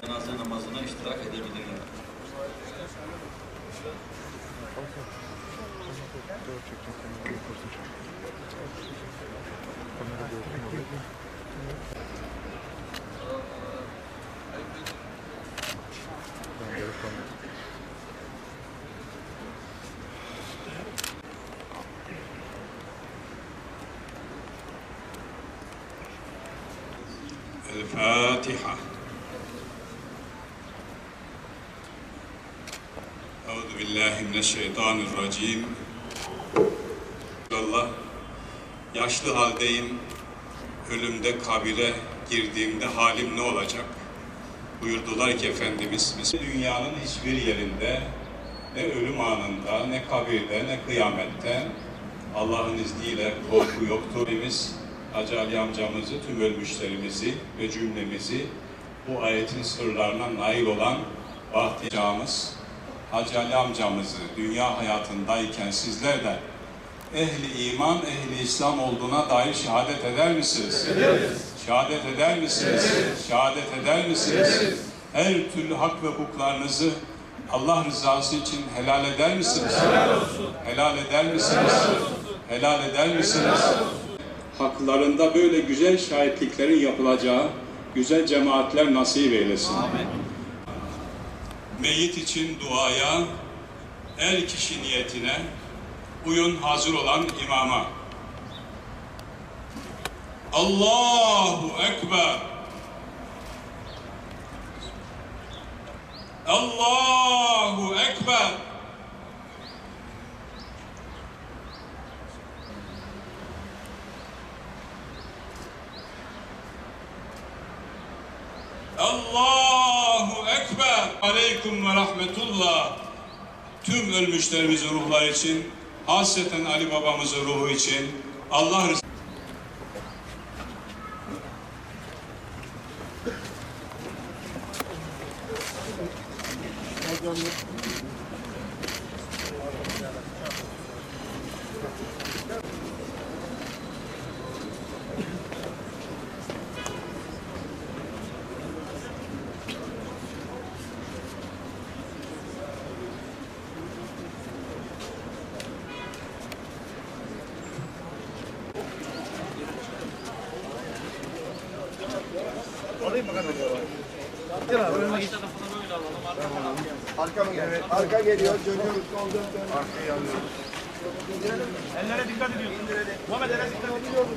Cenaze namazına iştirak edebilirler. الفاتحة أعوذ بالله من الشيطان الرجيم Allah yaşlı haldeyim ölümde kabire girdiğimde halim ne olacak buyurdular ki Efendimiz biz dünyanın hiçbir yerinde ne ölüm anında ne kabirde ne kıyamette Allah'ın izniyle korku yoktur. Biz Hacı Ali amcamızı, tüm ölmüşlerimizi ve cümlemizi bu ayetin sırlarına nail olan bahtiyacağımız Hacı Ali amcamızı dünya hayatındayken sizler de ehli iman, ehli İslam olduğuna dair şehadet eder misiniz? Şehadet eder misiniz? Şehadet eder misiniz? Her türlü hak ve hukuklarınızı Allah rızası için helal eder misiniz? Helal olsun. Helal eder misiniz? Helal eder misiniz? Haklarında böyle güzel şahitliklerin yapılacağı güzel cemaatler nasip eylesin. Meyit için duaya, her kişi niyetine, uyun hazır olan imama. Allahu Ekber. Allahu Ekber. Allahu Ekber. Aleyküm ve rahmetullah. Tüm ölmüşlerimizin ruhları için, hasreten Ali babamızın ruhu için, Allah rızası Arka mı geliyor? Arka geliyor, dönüyoruz. Alıyoruz. Ellere dikkat ediyorsun. Muhammed ellere dikkat ediyorsun.